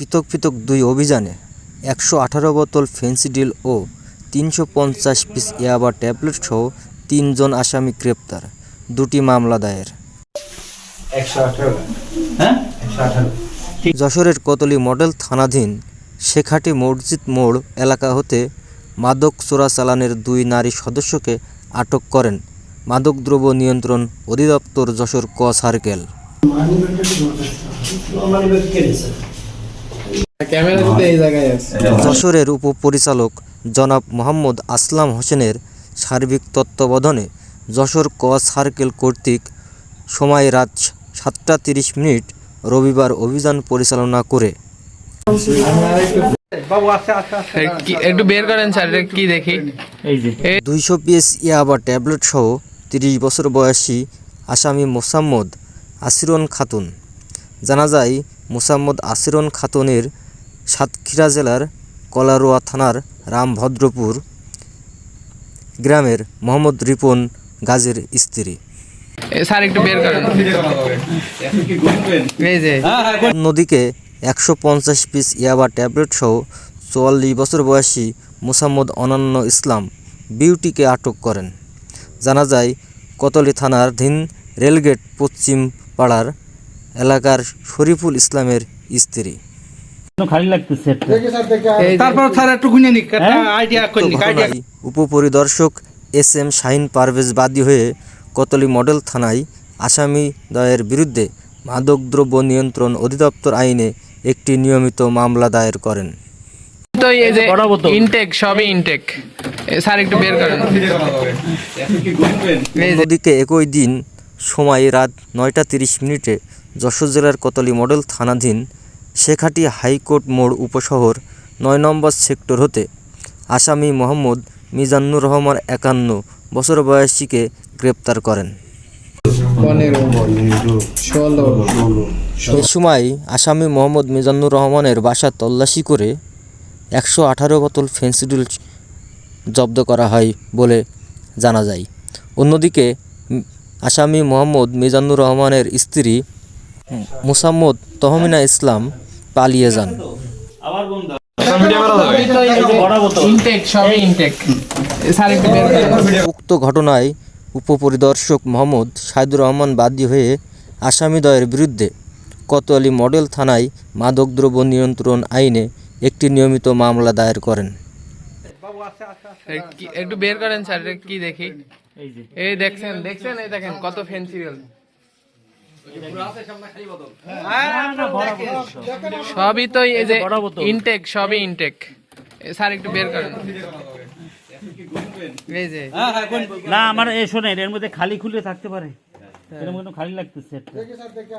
পৃথক পৃথক দুই অভিযানে একশো আঠারো বোতল ফেন্সিডিল ও তিনশো পঞ্চাশ পিস ইয়াবা ট্যাবলেট সহ তিনজন আসামি গ্রেপ্তার। দুটি মামলা দায়ের। হ্যাঁ? যশোরের কোতলি মডেল থানাধীন শেখাটি মসজিদ মোড় এলাকা হতে মাদক চোরাচালানের দুই নারী সদস্যকে আটক করেন মাদকদ্রব্য নিয়ন্ত্রণ অধিদপ্তর যশোর ক সার্কেল। ক্যামেরা কিন্তু এই যশোরের উপপরিচালক জনাব মোহাম্মদ আসলাম হোসেনের সার্বিক তত্ত্বাবধানে যশোর ক সার্কেল কর্তৃক সময় রাত সাতটা তিরিশ মিনিট রবিবার অভিযান পরিচালনা করে। একটু বের করেন স্যার কি দেখি? দুইশো পিএস ইয়াবা ট্যাবলেট সহ তিরিশ বছর বয়সী আসামি মোসাম্মদ আসিরন খাতুন। জানা যায় মোসাম্মদ আসিরন খাতুনের সাতক্ষীরা জেলার কলারোয়া থানার রামভদ্রপুর গ্রামের মোহাম্মদ রিপন গাজীর স্ত্রী। স্যার একটু বের করেন। অন্যদিকে একশো পঞ্চাশ পিস ইয়াবা ট্যাবলেট সহ চুয়াল্লিশ বছর বয়সী মুসাম্মদ অনন্য ইসলাম বিউটিকে আটক করেন। জানা যায় কতলি থানার ধীন রেলগেট পশ্চিম পাড়ার এলাকার শরীফুল ইসলামের স্ত্রী। খালি লাগতেছে একটা। এই যে- তারপর স্যার একটু গুনে নিক একটা আইডিয়া করি নিক আইডিয়া ঘটনায় উপপরিদর্শক এস এম শাহিন পারভেজ বাদী হয়ে কতলি মডেল থানায় আসামি দয়ের বিরুদ্ধে মাদকদ্রব্য নিয়ন্ত্রণ অধিদপ্তর আইনে একটি নিয়মিত মামলা দায়ের করেন। তো এই যে ইনটেক সবই ইনটেক স্যার একটু বের করেন। একই দিন সময় রাত নয়টা তিরিশ মিনিটে যশোর জেলার কতলি মডেল থানাধীন শেখাটি হাইকোর্ট মোড় উপশহর নয় নম্বর সেক্টর হতে আসামি মোহাম্মদ মিজানুর রহমান একান্ন বছর বয়সীকে গ্রেপ্তার করেন। এ সময় আসামি মোহাম্মদ মিজানুর রহমানের বাসা তল্লাশি করে একশো আঠারো বোতল ফেন্সিডিল জব্দ করা হয় বলে জানা যায়। অন্যদিকে আসামি মোহাম্মদ মিজানুর রহমানের স্ত্রী মুসাম্মদ তহমিনা ইসলাম পালিয়ে যান। উক্ত ঘটনায় উপপরিদর্শক মোহাম্মদ সাইদুর রহমান বাদী হয়ে আসামিদ্বয়ের বিরুদ্ধে কোতোয়ালি মডেল থানায় মাদকদ্রব্য নিয়ন্ত্রণ আইনে একটি নিয়মিত মামলা দায়ের করেন। একটু বের করেন স্যার কি দেখি। এই দেখছেন দেখছেন এই দেখেন কত ফেন্সিডিল সবই তো এই যে ইনটেক সবই ইনটেক স্যার একটু বের করেন। এই যে। না আমার এ শোনেন এর মধ্যে খালি খুলে থাকতে পারে। এর মধ্যে খালি লাগতেছে একটা।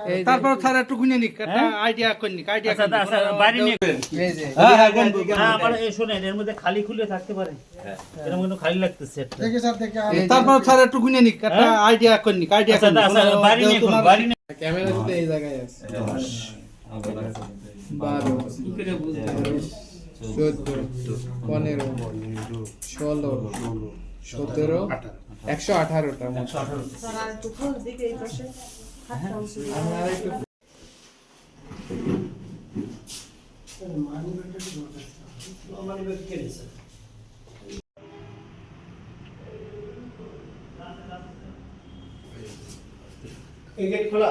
এই যে- তারপর স্যার একটু গুনে নিক একটা আইডিয়া করি নিক আইডিয়া আচ্ছা, আচ্ছা, বাইরে নিয়ে এই যে। না আমার এ শোনেন এর মধ্যে খালি খুলে থাকতে পারে। এর মধ্যে খালি লাগতেছে একটা। তারপর স্যার একটু গুনে নিক একটা আইডিয়া করি নিক আইডিয়া আচ্ছা, আচ্ছা, বাইরে নিয়ে বাইরে নিয়ে- ক্যামেরা কিন্তু এই জায়গায় আছে। বারো চোদ্দ পনেরো ষোলো সতেরো একশো আঠারোটা একটু এই গেট খোলা?